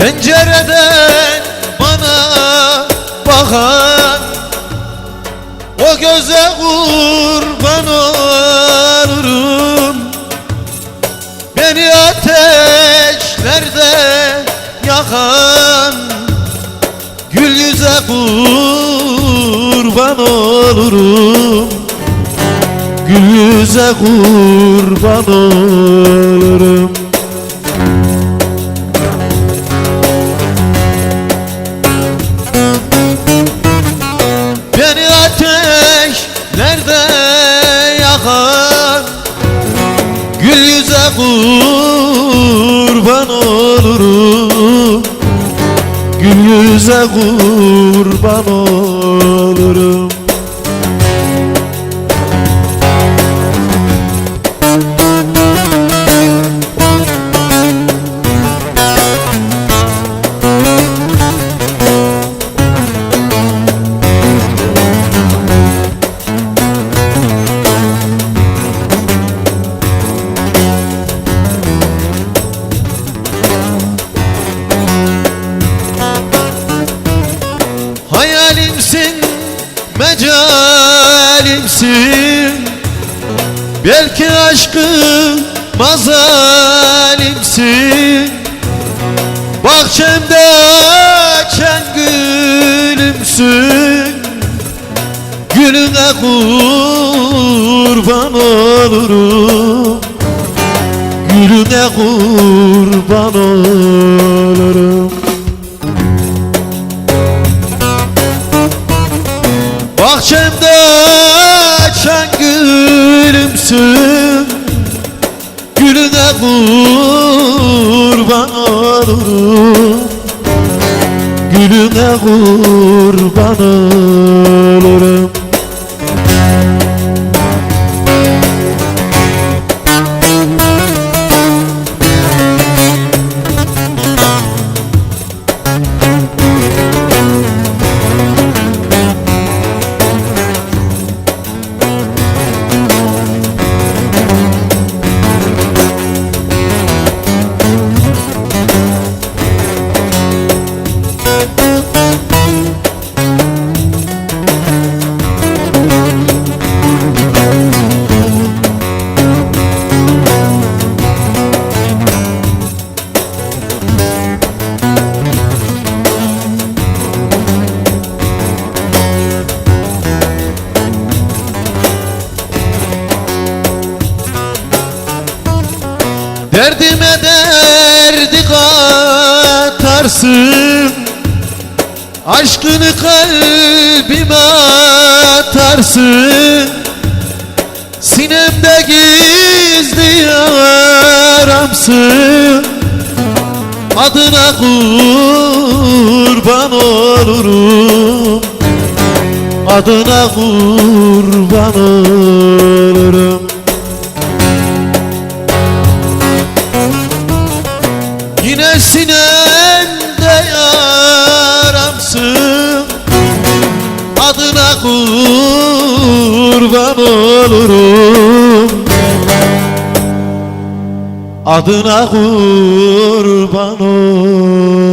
Pencereden bana bakan O göze kurban olurum. Beni ateşlerde yakan Gül yüze kurban olurum. Gül yüze kurban olurum. Gül yüze kurban olurum. Gül yüze kurban olurum Hayalimsin, mecalimsin. Belki aşkın mazalimsin. Bahçemde açan gülümsün. Gülüne kurban olurum. Gülüne kurban olurum Bahçemde açan gülümsün. Gülüne kurban olurum. Gülüne kurban olurum Derdime derdi katarsın Aşkını kalbime atarsın. Sinemde gizli yaramsın Adına kurban olurum. Adına kurban olurum Yine sinemde yaramsın. Adına kurban olurum. Adına kurban olurum